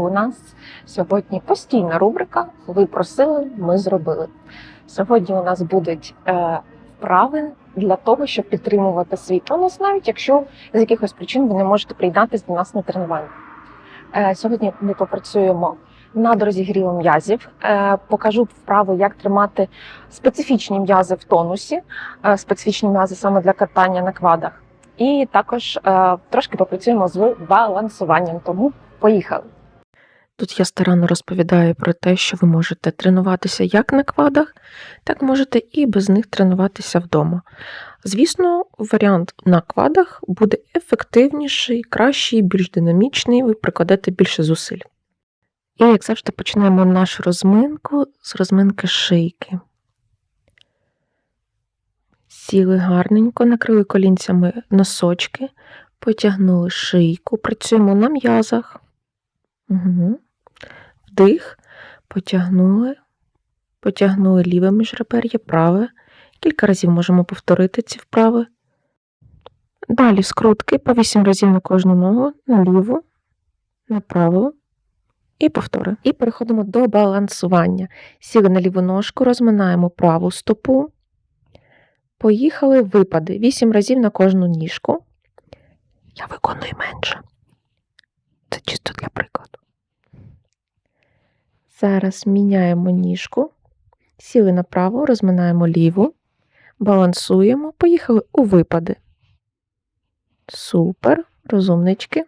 У нас сьогодні постійна рубрика Ви просили, ми зробили. Сьогодні у нас будуть е, вправи для того, щоб підтримувати свій тонус, навіть якщо з якихось причин ви не можете приєднатися до нас на тренування. Е, сьогодні ми попрацюємо над розігрівом м'язів. Е, покажу вправи, як тримати специфічні м'язи в тонусі, специфічні м'язи саме для катання на квадах. І також трошки попрацюємо з балансуванням. Тому поїхали. Тут я старанно розповідаю про те, що ви можете тренуватися як на квадах, так можете і без них тренуватися вдома. Звісно, варіант на квадах буде ефективніший, кращий, більш динамічний, ви прикладете більше зусиль. І, як завжди, починаємо нашу розминку з розминки шийки. Сіли гарненько, накрили колінцями носочки, потягнули шийку, працюємо на м'язах. Угу. Вдих, потягнули, потягнули ліве міжребер'я, праве. Кілька разів можемо повторити ці вправи. Далі скрутки по 8 разів на кожну ногу, на ліву, на праву і повтори. І переходимо до балансування. Сіли на ліву ножку, розминаємо праву стопу. Поїхали випади. 8 разів на кожну ніжку. Я виконую менше. Зараз міняємо ніжку, сіли направо, розминаємо ліву, балансуємо, поїхали у випади. Супер, розумнички.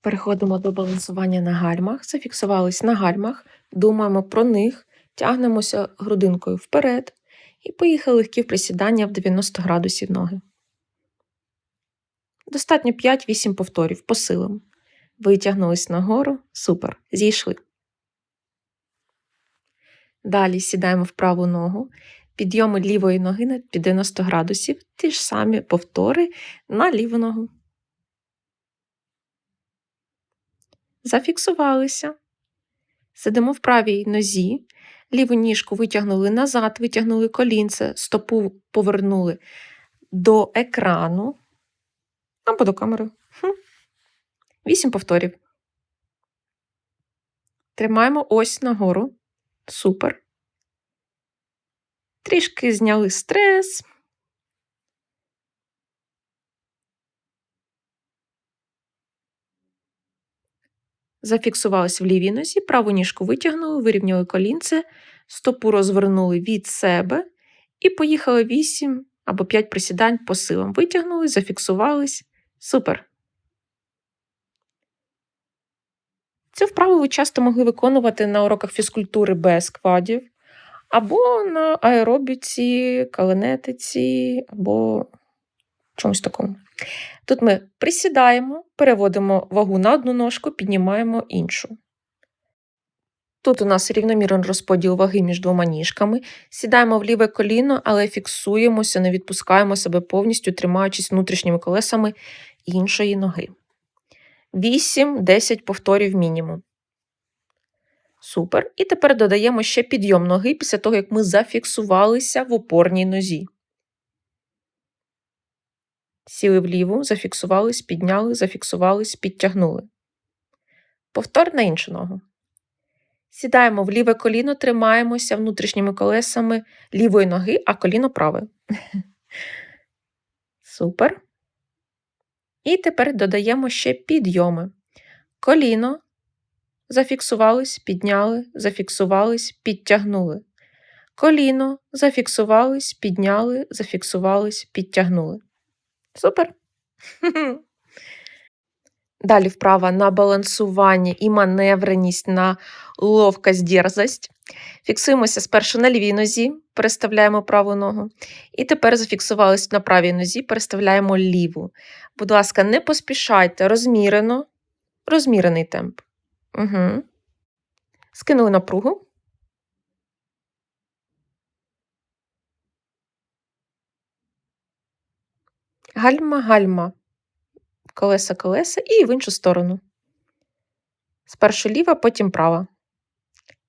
Переходимо до балансування на гальмах. Зафіксувались на гальмах, думаємо про них, тягнемося грудинкою вперед і поїхали легкі присідання в 90 градусів ноги. Достатньо 5-8 повторів по силам. Витягнулись нагору. Супер. Зійшли. Далі сідаємо в праву ногу. Підйоми лівої ноги на 90 градусів. Ті ж самі повтори на ліву ногу. Зафіксувалися. Сидимо в правій нозі. Ліву ніжку витягнули назад, витягнули колінце, стопу повернули до екрану або до камери. Хм. Вісім повторів. Тримаємо ось нагору. Супер. Трішки зняли стрес. Зафіксувались в лівій нозі, праву ніжку витягнули, вирівняли колінце, стопу розвернули від себе і поїхали 8 або 5 присідань по силам. Витягнули, зафіксувались. Супер. Цю вправу ви часто могли виконувати на уроках фізкультури без квадів, або на аеробіці, каленетиці, або чомусь такому. Тут ми присідаємо, переводимо вагу на одну ножку, піднімаємо іншу. Тут у нас рівномірний розподіл ваги між двома ніжками. Сідаємо в ліве коліно, але фіксуємося, не відпускаємо себе повністю, тримаючись внутрішніми колесами іншої ноги. 8-10 повторів мінімум. Супер. І тепер додаємо ще підйом ноги після того, як ми зафіксувалися в опорній нозі. Сіли вліву, зафіксувались, підняли, зафіксувались, підтягнули. Повтор на іншу ногу. Сідаємо в ліве коліно, тримаємося внутрішніми колесами лівої ноги, а коліно праве. Супер. І тепер додаємо ще підйоми. Коліно. Зафіксувались, підняли, зафіксувались, підтягнули. Коліно, зафіксувались, підняли, зафіксувались, підтягнули. Супер. Далі вправа на балансування і маневреність на ловкость, дерзость. Фіксуємося спершу на лівій нозі, переставляємо праву ногу. І тепер зафіксувались на правій нозі, переставляємо ліву. Будь ласка, не поспішайте розмірено, розмірений темп. Угу. Скинули напругу. Гальма, гальма. Колеса, колеса і в іншу сторону. Спершу ліва, потім права.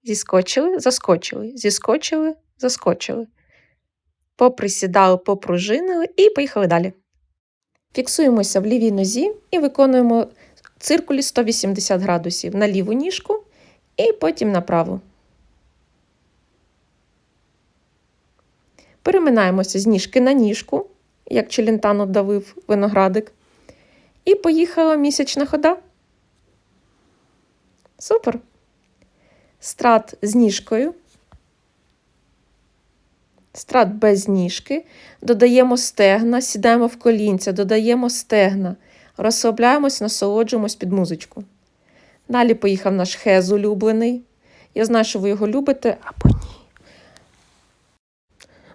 Зіскочили, заскочили, зіскочили, заскочили. Поприсідали, попружинили і поїхали далі. Фіксуємося в лівій нозі і виконуємо циркулі 180 градусів на ліву ніжку і потім на праву. Переминаємося з ніжки на ніжку, як челентано давив виноградик. І поїхала місячна хода. Супер. Страт з ніжкою. Страт без ніжки. Додаємо стегна, сідаємо в колінця, додаємо стегна. Розслабляємось, насолоджуємось під музичку. Далі поїхав наш хез улюблений. Я знаю, що ви його любите, або ні.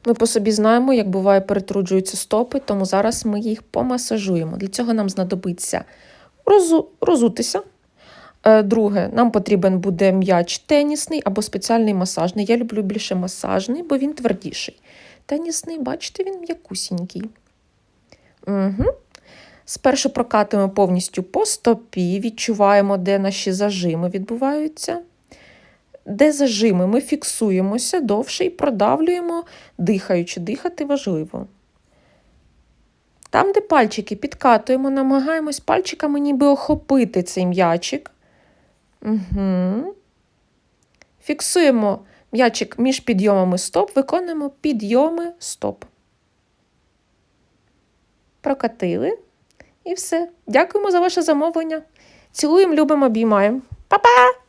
Ми по собі знаємо, як буває, перетруджуються стопи, тому зараз ми їх помасажуємо. Для цього нам знадобиться розу... розутися. Е, Друге, нам потрібен буде м'яч тенісний або спеціальний масажний. Я люблю більше масажний, бо він твердіший. Тенісний, бачите, він м'якусінький. Угу. Спершу прокатуємо повністю по стопі, відчуваємо, де наші зажими відбуваються. Де зажими, ми фіксуємося довше і продавлюємо, дихаючи. Дихати важливо. Там, де пальчики підкатуємо, намагаємось пальчиками ніби охопити цей м'ячик. Угу. Фіксуємо м'ячик між підйомами стоп, виконуємо підйоми стоп. Прокатили. І все. Дякуємо за ваше замовлення. Цілуємо, любимо, обіймаємо. Па-па!